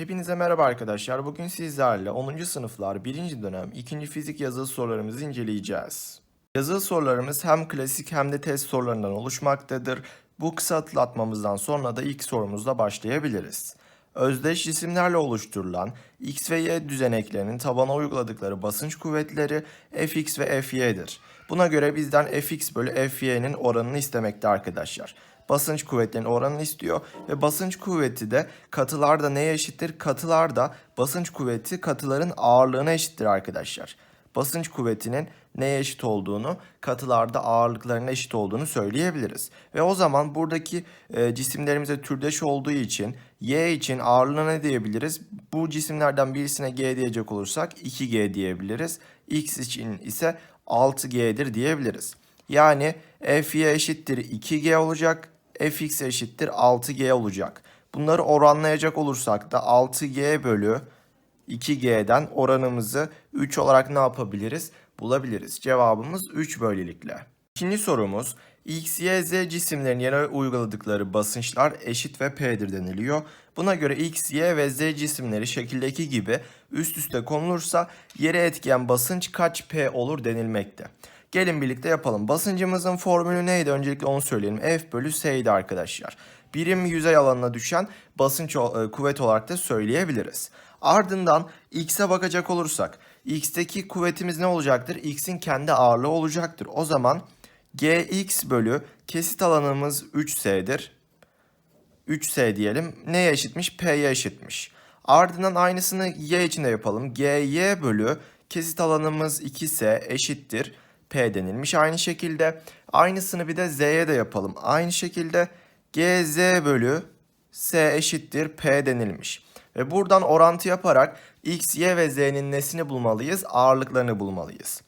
Hepinize merhaba arkadaşlar. Bugün sizlerle 10. sınıflar 1. dönem 2. fizik yazılı sorularımızı inceleyeceğiz. Yazılı sorularımız hem klasik hem de test sorularından oluşmaktadır. Bu kısa hatırlatmamızdan sonra da ilk sorumuzla başlayabiliriz. Özdeş cisimlerle oluşturulan x ve y düzeneklerinin tabana uyguladıkları basınç kuvvetleri fx ve fy'dir. Buna göre bizden fx bölü fy'nin oranını istemekte arkadaşlar basınç kuvvetlerinin oranını istiyor ve basınç kuvveti de katılarda neye eşittir? Katılarda basınç kuvveti katıların ağırlığına eşittir arkadaşlar. Basınç kuvvetinin neye eşit olduğunu, katılarda ağırlıklarına eşit olduğunu söyleyebiliriz. Ve o zaman buradaki e, cisimlerimize türdeş olduğu için y için ağırlığına ne diyebiliriz? Bu cisimlerden birisine g diyecek olursak 2g diyebiliriz. x için ise 6g'dir diyebiliriz. Yani Fy eşittir 2G olacak. Fx eşittir 6G olacak. Bunları oranlayacak olursak da 6G bölü 2G'den oranımızı 3 olarak ne yapabiliriz? Bulabiliriz. Cevabımız 3 böylelikle. İkinci sorumuz X, Y, Z cisimlerin yere uyguladıkları basınçlar eşit ve P'dir deniliyor. Buna göre X, Y ve Z cisimleri şekildeki gibi üst üste konulursa yere etkiyen basınç kaç P olur denilmekte. Gelin birlikte yapalım. Basıncımızın formülü neydi? Öncelikle onu söyleyelim. F bölü S'ydi arkadaşlar. Birim yüzey alanına düşen basınç e, kuvvet olarak da söyleyebiliriz. Ardından X'e bakacak olursak X'teki kuvvetimiz ne olacaktır? X'in kendi ağırlığı olacaktır. O zaman Gx bölü kesit alanımız 3S'dir. 3S diyelim. Neye eşitmiş? P'ye eşitmiş. Ardından aynısını Y için de yapalım. GY bölü kesit alanımız 2S eşittir. P denilmiş. Aynı şekilde aynısını bir de Z'ye de yapalım. Aynı şekilde GZ bölü S eşittir P denilmiş. Ve buradan orantı yaparak X, Y ve Z'nin nesini bulmalıyız? Ağırlıklarını bulmalıyız.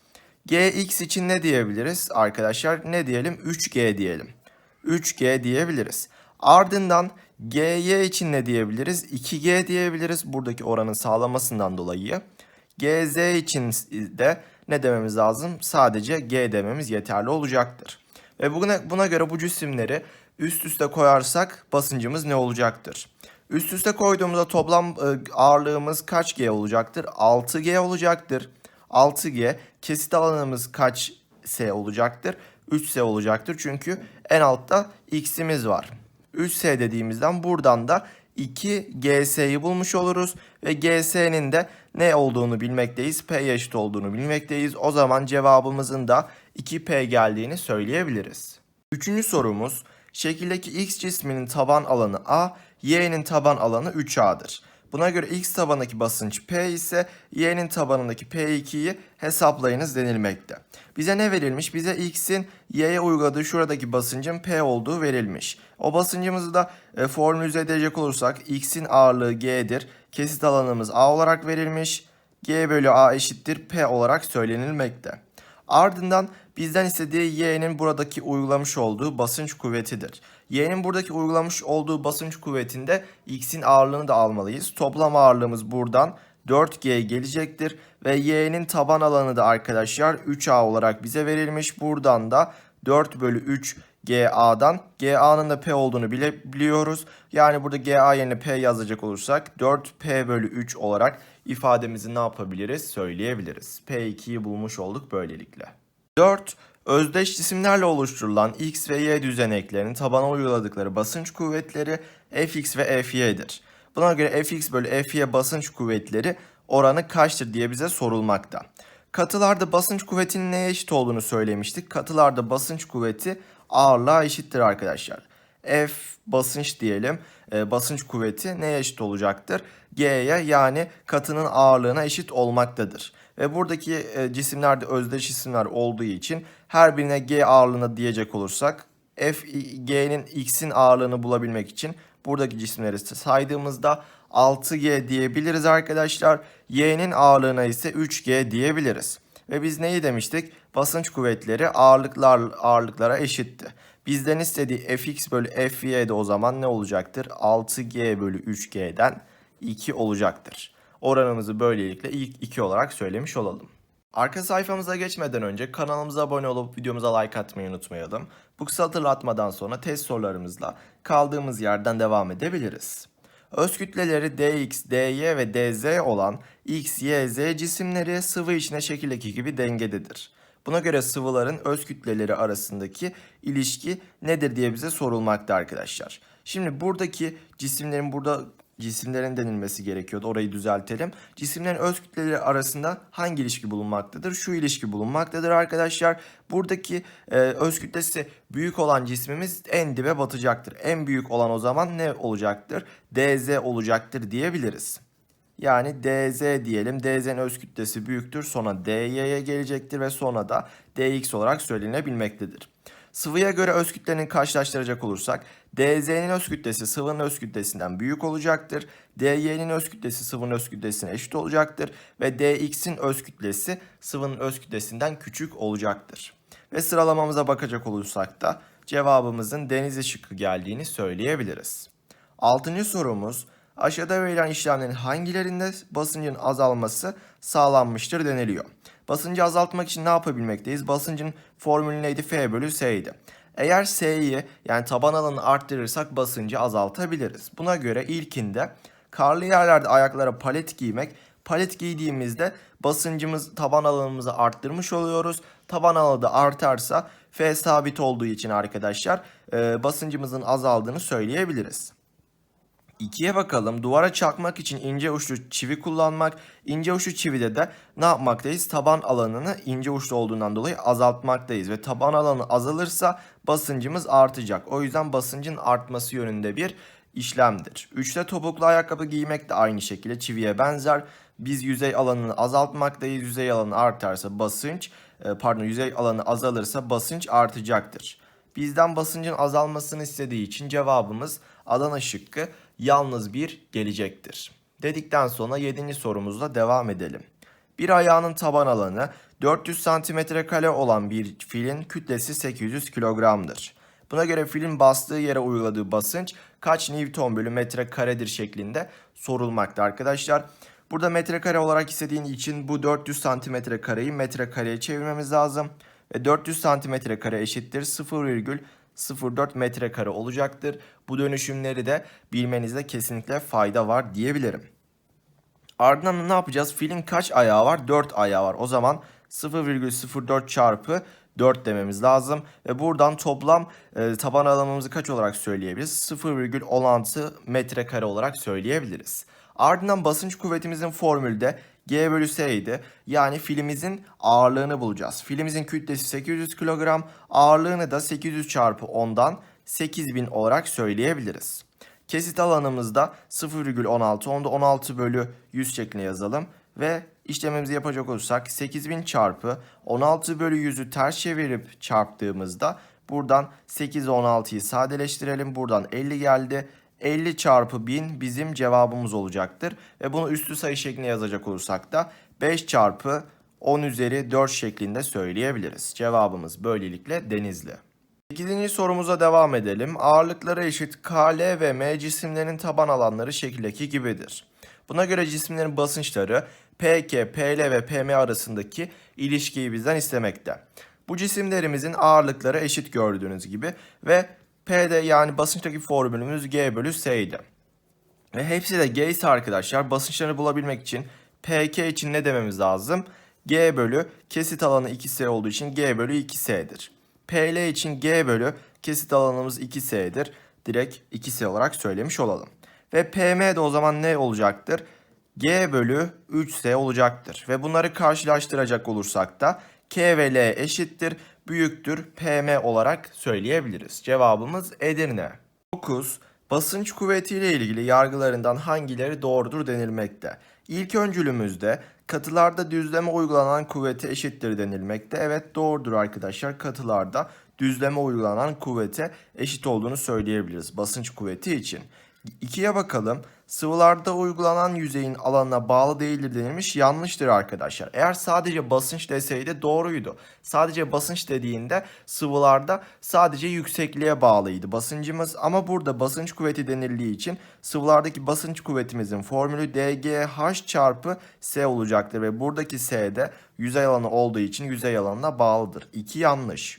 Gx için ne diyebiliriz arkadaşlar? Ne diyelim? 3G diyelim. 3G diyebiliriz. Ardından GY için ne diyebiliriz? 2G diyebiliriz buradaki oranın sağlamasından dolayı. GZ için de ne dememiz lazım? Sadece G dememiz yeterli olacaktır. Ve buna, buna göre bu cisimleri üst üste koyarsak basıncımız ne olacaktır? Üst üste koyduğumuzda toplam e, ağırlığımız kaç G olacaktır? 6G olacaktır. 6G kesit alanımız kaç S olacaktır? 3S olacaktır çünkü en altta X'imiz var. 3S dediğimizden buradan da 2GS'yi bulmuş oluruz ve GS'nin de ne olduğunu bilmekteyiz. P eşit olduğunu bilmekteyiz. O zaman cevabımızın da 2P geldiğini söyleyebiliriz. Üçüncü sorumuz şekildeki X cisminin taban alanı A, Y'nin taban alanı 3A'dır. Buna göre X tabandaki basınç P ise Y'nin tabanındaki P2'yi hesaplayınız denilmekte. Bize ne verilmiş? Bize X'in Y'ye uyguladığı şuradaki basıncın P olduğu verilmiş. O basıncımızı da e, formülize edecek olursak X'in ağırlığı G'dir. Kesit alanımız A olarak verilmiş. G bölü A eşittir P olarak söylenilmekte. Ardından bizden istediği y'nin buradaki uygulamış olduğu basınç kuvvetidir. Y'nin buradaki uygulamış olduğu basınç kuvvetinde x'in ağırlığını da almalıyız. Toplam ağırlığımız buradan 4g gelecektir ve y'nin taban alanı da arkadaşlar 3a olarak bize verilmiş. Buradan da 4 bölü 3 GA'dan GA'nın da P olduğunu bile biliyoruz. Yani burada GA yerine P yazacak olursak 4P bölü 3 olarak ifademizi ne yapabiliriz söyleyebiliriz. P2'yi bulmuş olduk böylelikle. 4. Özdeş cisimlerle oluşturulan X ve Y düzeneklerinin tabana uyguladıkları basınç kuvvetleri Fx ve Fy'dir. Buna göre Fx bölü Fy basınç kuvvetleri oranı kaçtır diye bize sorulmakta. Katılarda basınç kuvvetinin neye eşit olduğunu söylemiştik. Katılarda basınç kuvveti ağırlığa eşittir arkadaşlar. F basınç diyelim. E, basınç kuvveti neye eşit olacaktır? G'ye yani katının ağırlığına eşit olmaktadır. Ve buradaki e, cisimlerde özdeş isimler olduğu için her birine G ağırlığına diyecek olursak F G'nin X'in ağırlığını bulabilmek için buradaki cisimleri saydığımızda 6G diyebiliriz arkadaşlar. Y'nin ağırlığına ise 3G diyebiliriz. Ve biz neyi demiştik? Basınç kuvvetleri ağırlıklar ağırlıklara eşitti. Bizden istediği fx bölü fy de o zaman ne olacaktır? 6g bölü 3g'den 2 olacaktır. Oranımızı böylelikle ilk 2 olarak söylemiş olalım. Arka sayfamıza geçmeden önce kanalımıza abone olup videomuza like atmayı unutmayalım. Bu kısa hatırlatmadan sonra test sorularımızla kaldığımız yerden devam edebiliriz. Öz kütleleri dx, dy ve dz olan x, y, z cisimleri sıvı içine şekildeki gibi dengededir. Buna göre sıvıların öz kütleleri arasındaki ilişki nedir diye bize sorulmakta arkadaşlar. Şimdi buradaki cisimlerin burada cisimlerin denilmesi gerekiyordu. Orayı düzeltelim. Cisimlerin öz kütleleri arasında hangi ilişki bulunmaktadır? Şu ilişki bulunmaktadır arkadaşlar. Buradaki e, öz kütlesi büyük olan cismimiz en dibe batacaktır. En büyük olan o zaman ne olacaktır? dz olacaktır diyebiliriz. Yani dz diyelim. dz'nin öz kütlesi büyüktür. Sonra dy'ye gelecektir ve sonra da dx olarak söylenebilmektedir. Sıvıya göre öz kütlenin karşılaştıracak olursak dz'nin öz kütlesi sıvının öz kütlesinden büyük olacaktır. dy'nin öz kütlesi sıvının öz kütlesine eşit olacaktır ve dx'in öz kütlesi sıvının öz kütlesinden küçük olacaktır. Ve sıralamamıza bakacak olursak da cevabımızın deniz şıkkı geldiğini söyleyebiliriz. Altıncı sorumuz aşağıda verilen işlemlerin hangilerinde basıncın azalması sağlanmıştır deniliyor. Basıncı azaltmak için ne yapabilmekteyiz? Basıncın formülü neydi? F bölü S'ydi. Eğer S'yi yani taban alanını arttırırsak basıncı azaltabiliriz. Buna göre ilkinde karlı yerlerde ayaklara palet giymek. Palet giydiğimizde basıncımız taban alanımızı arttırmış oluyoruz. Taban alanı da artarsa F sabit olduğu için arkadaşlar e, basıncımızın azaldığını söyleyebiliriz. İkiye bakalım. Duvara çakmak için ince uçlu çivi kullanmak. İnce uçlu çivide de ne yapmaktayız? Taban alanını ince uçlu olduğundan dolayı azaltmaktayız. Ve taban alanı azalırsa basıncımız artacak. O yüzden basıncın artması yönünde bir işlemdir. Üçte topuklu ayakkabı giymek de aynı şekilde çiviye benzer. Biz yüzey alanını azaltmaktayız. Yüzey alanı artarsa basınç, e, pardon yüzey alanı azalırsa basınç artacaktır. Bizden basıncın azalmasını istediği için cevabımız Adana şıkkı yalnız bir gelecektir. Dedikten sonra 7. sorumuzla devam edelim. Bir ayağının taban alanı 400 cm kare olan bir filin kütlesi 800 kilogramdır. Buna göre filin bastığı yere uyguladığı basınç kaç Newton bölü metre karedir şeklinde sorulmakta arkadaşlar. Burada metrekare olarak istediğin için bu 400 santimetre kareyi metrekareye çevirmemiz lazım. Ve 400 santimetre kare eşittir 0,04 metrekare olacaktır. Bu dönüşümleri de bilmenizde kesinlikle fayda var diyebilirim. Ardından ne yapacağız? Filin kaç ayağı var? 4 ayağı var. O zaman 0,04 çarpı 4 dememiz lazım. Ve buradan toplam e, taban alanımızı kaç olarak söyleyebiliriz? 0,16 metrekare olarak söyleyebiliriz. Ardından basınç kuvvetimizin formülde G bölü S idi. Yani filimizin ağırlığını bulacağız. Filimizin kütlesi 800 kilogram. Ağırlığını da 800 çarpı 10'dan 8000 olarak söyleyebiliriz. Kesit alanımızda 0,16 onu da 16 bölü 100 şeklinde yazalım. Ve işlemimizi yapacak olursak 8000 çarpı 16 bölü 100'ü ters çevirip çarptığımızda buradan 8 16'yı sadeleştirelim. Buradan 50 geldi. 50 çarpı 1000 bizim cevabımız olacaktır. Ve bunu üstü sayı şeklinde yazacak olursak da 5 çarpı 10 üzeri 4 şeklinde söyleyebiliriz. Cevabımız böylelikle denizli. 8. sorumuza devam edelim. Ağırlıkları eşit K, L ve M cisimlerin taban alanları şekildeki gibidir. Buna göre cisimlerin basınçları PK, PL ve PM arasındaki ilişkiyi bizden istemekte. Bu cisimlerimizin ağırlıkları eşit gördüğünüz gibi ve P'de yani basınçtaki formülümüz G bölü S'ydi. Ve hepsi de G ise arkadaşlar basınçlarını bulabilmek için PK için ne dememiz lazım? G bölü kesit alanı 2S olduğu için G bölü 2S'dir. PL için G bölü kesit alanımız 2S'dir. Direkt 2S olarak söylemiş olalım. Ve PM de o zaman ne olacaktır? G bölü 3S olacaktır. Ve bunları karşılaştıracak olursak da K ve L eşittir büyüktür PM olarak söyleyebiliriz. Cevabımız Edirne. 9. Basınç kuvvetiyle ilgili yargılarından hangileri doğrudur denilmekte. İlk öncülümüzde katılarda düzleme uygulanan kuvvete eşittir denilmekte. Evet doğrudur arkadaşlar. Katılarda düzleme uygulanan kuvvete eşit olduğunu söyleyebiliriz basınç kuvveti için. İkiye bakalım. Sıvılarda uygulanan yüzeyin alanına bağlı değildir denilmiş. Yanlıştır arkadaşlar. Eğer sadece basınç deseydi doğruydu. Sadece basınç dediğinde sıvılarda sadece yüksekliğe bağlıydı basıncımız. Ama burada basınç kuvveti denildiği için sıvılardaki basınç kuvvetimizin formülü dgh çarpı s olacaktır. Ve buradaki s de yüzey alanı olduğu için yüzey alanına bağlıdır. 2 yanlış.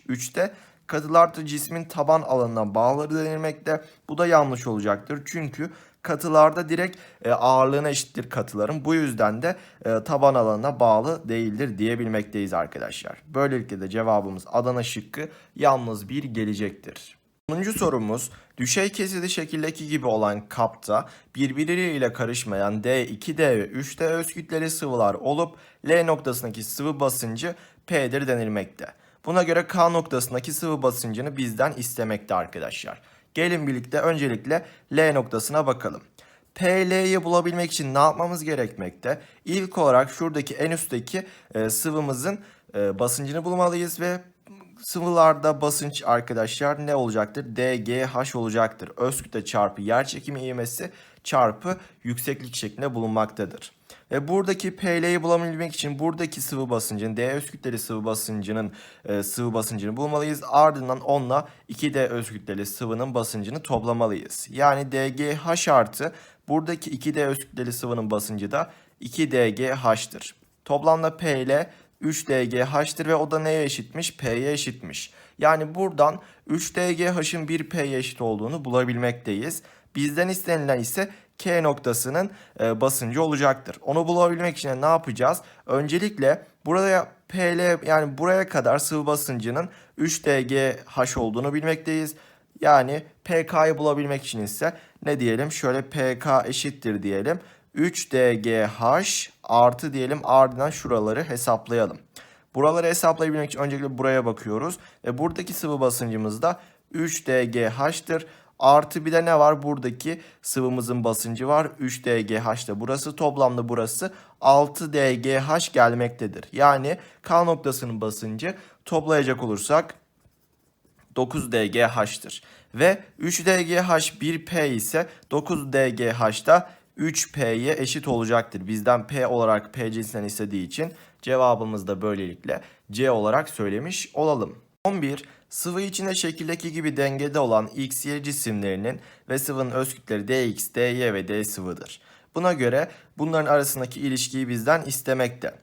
3'te katılarda cismin taban alanına bağları denilmekte. Bu da yanlış olacaktır. Çünkü katılarda direkt e, ağırlığına eşittir katıların. Bu yüzden de e, taban alanına bağlı değildir diyebilmekteyiz arkadaşlar. Böylelikle de cevabımız Adana şıkkı yalnız bir gelecektir. 10. sorumuz düşey kesili şekildeki gibi olan kapta birbirleriyle karışmayan D, 2D ve 3D öz kütleli sıvılar olup L noktasındaki sıvı basıncı P'dir denilmekte. Buna göre K noktasındaki sıvı basıncını bizden istemekte arkadaşlar. Gelin birlikte öncelikle L noktasına bakalım. PL'yi bulabilmek için ne yapmamız gerekmekte? İlk olarak şuradaki en üstteki e, sıvımızın e, basıncını bulmalıyız ve sıvılarda basınç arkadaşlar ne olacaktır? DGH olacaktır. Öz çarpı yer çekimi ivmesi çarpı yükseklik şeklinde bulunmaktadır. Ve buradaki PL'yi bulabilmek için buradaki sıvı basıncın, D öz kütleli sıvı basıncının e, sıvı basıncını bulmalıyız. Ardından onunla 2D öz kütleli sıvının basıncını toplamalıyız. Yani DGH artı buradaki 2D öz kütleli sıvının basıncı da 2DGH'tır. Toplamda PL 3DGH'tir ve o da neye eşitmiş? P'ye eşitmiş. Yani buradan 3DGH'ın 1P'ye eşit olduğunu bulabilmekteyiz. Bizden istenilen ise K noktasının e, basıncı olacaktır. Onu bulabilmek için ne yapacağız? Öncelikle buraya PL yani buraya kadar sıvı basıncının 3DGH olduğunu bilmekteyiz. Yani PK'yı bulabilmek için ise ne diyelim? Şöyle PK eşittir diyelim. 3DGH artı diyelim ardından şuraları hesaplayalım. Buraları hesaplayabilmek için öncelikle buraya bakıyoruz. Ve buradaki sıvı basıncımız da 3DGH'tır. Artı bir de ne var? Buradaki sıvımızın basıncı var. 3DGH'da burası. Toplamda burası 6DGH gelmektedir. Yani K noktasının basıncı toplayacak olursak 9DGH'tır. Ve 3DGH 1P ise 9DGH da 3P'ye eşit olacaktır. Bizden P olarak P cinsinden istediği için cevabımız da böylelikle C olarak söylemiş olalım. 11. Sıvı içinde şekildeki gibi dengede olan X, Y cisimlerinin ve sıvının öz kütleri dx, dy ve d sıvıdır. Buna göre bunların arasındaki ilişkiyi bizden istemekte.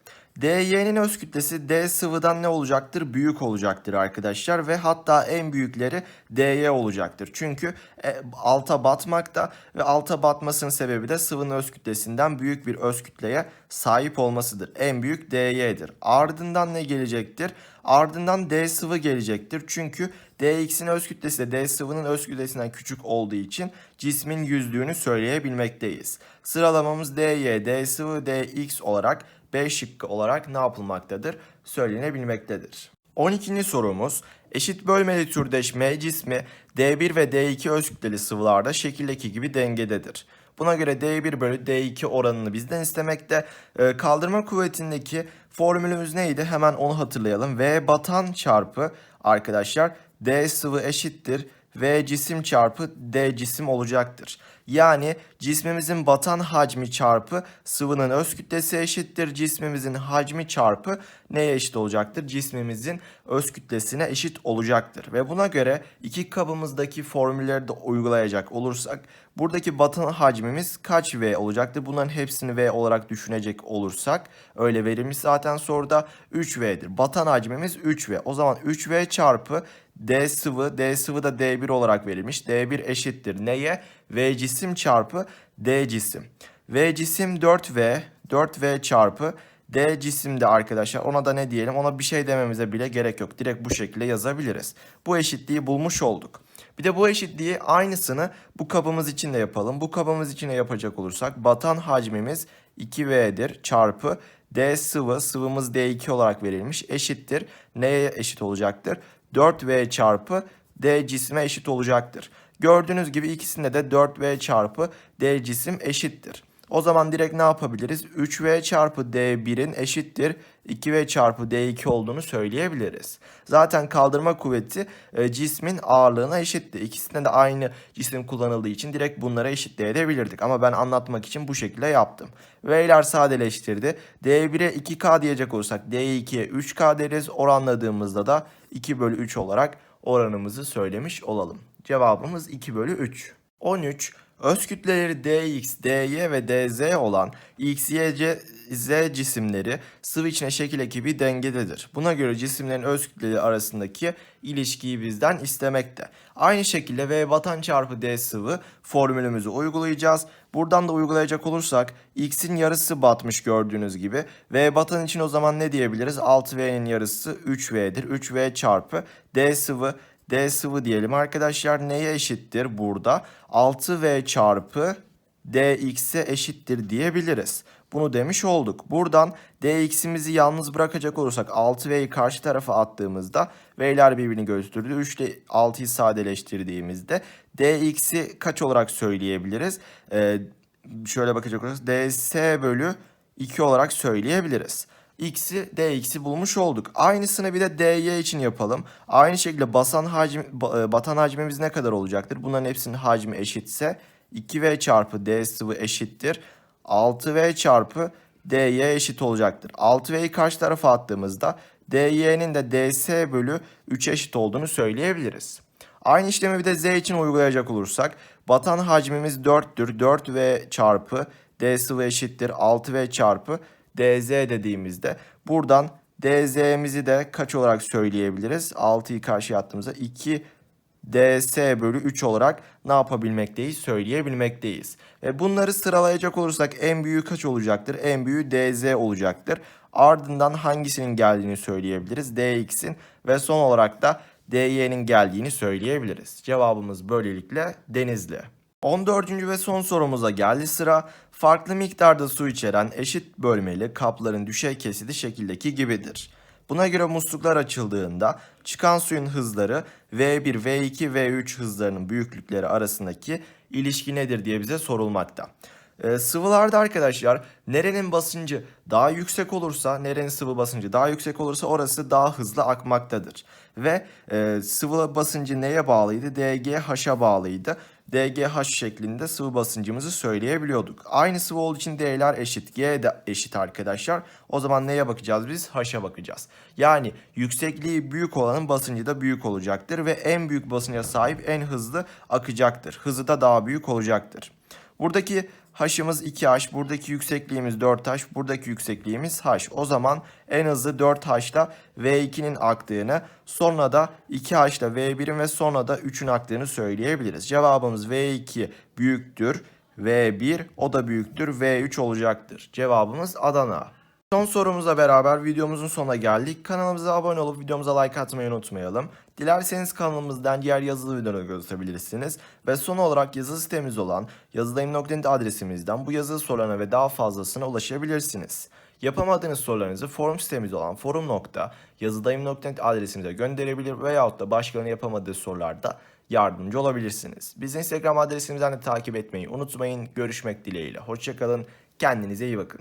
DY'nin öz kütlesi D sıvıdan ne olacaktır? Büyük olacaktır arkadaşlar ve hatta en büyükleri DY olacaktır. Çünkü e, alta batmakta ve alta batmasının sebebi de sıvının öz kütlesinden büyük bir öz kütleye sahip olmasıdır. En büyük DY'dir. Ardından ne gelecektir? Ardından D sıvı gelecektir. Çünkü DX'in öz kütlesi de D sıvının öz kütlesinden küçük olduğu için cismin yüzlüğünü söyleyebilmekteyiz. Sıralamamız DY, D sıvı, DX olarak B şıkkı olarak ne yapılmaktadır? Söylenebilmektedir. 12. sorumuz eşit bölmeli türdeş M cismi D1 ve D2 öz kütleli sıvılarda şekildeki gibi dengededir. Buna göre D1 bölü D2 oranını bizden istemekte. Ee, kaldırma kuvvetindeki formülümüz neydi? Hemen onu hatırlayalım. V batan çarpı arkadaşlar D sıvı eşittir. V cisim çarpı D cisim olacaktır. Yani cismimizin batan hacmi çarpı sıvının öz kütlesi eşittir. Cismimizin hacmi çarpı neye eşit olacaktır? Cismimizin öz kütlesine eşit olacaktır. Ve buna göre iki kabımızdaki formülleri de uygulayacak olursak buradaki batan hacmimiz kaç V olacaktır? Bunların hepsini V olarak düşünecek olursak öyle verilmiş zaten soruda 3V'dir. Batan hacmimiz 3V. O zaman 3V çarpı D sıvı, D sıvı da D1 olarak verilmiş. D1 eşittir neye? V cisim çarpı D cisim. V cisim 4V, 4V çarpı D cisimde arkadaşlar ona da ne diyelim ona bir şey dememize bile gerek yok. Direkt bu şekilde yazabiliriz. Bu eşitliği bulmuş olduk. Bir de bu eşitliği aynısını bu kabımız için de yapalım. Bu kabımız için de yapacak olursak batan hacmimiz 2V'dir çarpı D sıvı sıvımız D2 olarak verilmiş eşittir. Neye eşit olacaktır? 4V çarpı D cisme eşit olacaktır. Gördüğünüz gibi ikisinde de 4V çarpı D cisim eşittir. O zaman direkt ne yapabiliriz? 3V çarpı D1'in eşittir 2V çarpı D2 olduğunu söyleyebiliriz. Zaten kaldırma kuvveti e, cismin ağırlığına eşitti. İkisinde de aynı cisim kullanıldığı için direkt bunlara eşitleyebilirdik. Ama ben anlatmak için bu şekilde yaptım. V'ler sadeleştirdi. D1'e 2K diyecek olursak D2'ye 3K deriz. Oranladığımızda da 2 bölü 3 olarak oranımızı söylemiş olalım. Cevabımız 2 bölü 3. 13. Öz kütleleri dx, dy ve dz olan x, y, c, z cisimleri sıvı içine şekil ekibi dengededir. Buna göre cisimlerin öz kütleleri arasındaki ilişkiyi bizden istemekte. Aynı şekilde V batan çarpı D sıvı formülümüzü uygulayacağız. Buradan da uygulayacak olursak x'in yarısı batmış gördüğünüz gibi. V batan için o zaman ne diyebiliriz? 6V'nin yarısı 3V'dir. 3V çarpı D sıvı D sıvı diyelim arkadaşlar neye eşittir burada? 6V çarpı dx'e eşittir diyebiliriz. Bunu demiş olduk. Buradan dx'imizi yalnız bırakacak olursak 6v'yi karşı tarafa attığımızda v'ler birbirini gösterdi. 3 ile 6'yı sadeleştirdiğimizde dx'i kaç olarak söyleyebiliriz? Ee, şöyle bakacak olursak ds bölü 2 olarak söyleyebiliriz. X'i dx'i bulmuş olduk. Aynısını bir de dy için yapalım. Aynı şekilde basan hacim, ba- batan hacmimiz ne kadar olacaktır? Bunların hepsinin hacmi eşitse 2v çarpı d sıvı eşittir. 6v çarpı dy eşit olacaktır. 6v'yi karşı tarafa attığımızda dy'nin de ds bölü 3 eşit olduğunu söyleyebiliriz. Aynı işlemi bir de z için uygulayacak olursak batan hacmimiz 4'tür. 4v çarpı d sıvı eşittir 6v çarpı dz dediğimizde buradan dz'mizi de kaç olarak söyleyebiliriz? 6'yı karşıya attığımızda 2 ds bölü 3 olarak ne yapabilmekteyiz? Söyleyebilmekteyiz. Ve bunları sıralayacak olursak en büyüğü kaç olacaktır? En büyüğü dz olacaktır. Ardından hangisinin geldiğini söyleyebiliriz? dx'in ve son olarak da dy'nin geldiğini söyleyebiliriz. Cevabımız böylelikle denizli. 14. ve son sorumuza geldi sıra. Farklı miktarda su içeren eşit bölmeli kapların düşey kesidi şekildeki gibidir. Buna göre musluklar açıldığında çıkan suyun hızları V1, V2, V3 hızlarının büyüklükleri arasındaki ilişki nedir diye bize sorulmakta. Ee, sıvılarda arkadaşlar nerenin basıncı daha yüksek olursa, nerenin sıvı basıncı daha yüksek olursa orası daha hızlı akmaktadır. Ve e, sıvı basıncı neye bağlıydı? DGH'a bağlıydı. DGH şeklinde sıvı basıncımızı söyleyebiliyorduk. Aynı sıvı olduğu için D'ler eşit, G de eşit arkadaşlar. O zaman neye bakacağız biz? H'a bakacağız. Yani yüksekliği büyük olanın basıncı da büyük olacaktır ve en büyük basınca sahip en hızlı akacaktır. Hızı da daha büyük olacaktır. Buradaki H'ımız 2H, buradaki yüksekliğimiz 4H, buradaki yüksekliğimiz H. O zaman en hızlı 4H'la V2'nin aktığını, sonra da 2H'la V1'in ve sonra da 3'ün aktığını söyleyebiliriz. Cevabımız V2 büyüktür, V1 o da büyüktür, V3 olacaktır. Cevabımız Adana. Son sorumuzla beraber videomuzun sonuna geldik. Kanalımıza abone olup videomuza like atmayı unutmayalım. Dilerseniz kanalımızdan diğer yazılı videoları gösterebilirsiniz. Ve son olarak yazı sitemiz olan yazıdayım.net adresimizden bu yazılı sorularına ve daha fazlasına ulaşabilirsiniz. Yapamadığınız sorularınızı forum sitemiz olan forum.yazıdayım.net adresimize gönderebilir veyahut da başkalarının yapamadığı sorularda yardımcı olabilirsiniz. Bizi Instagram adresimizden de takip etmeyi unutmayın. Görüşmek dileğiyle. Hoşçakalın. Kendinize iyi bakın.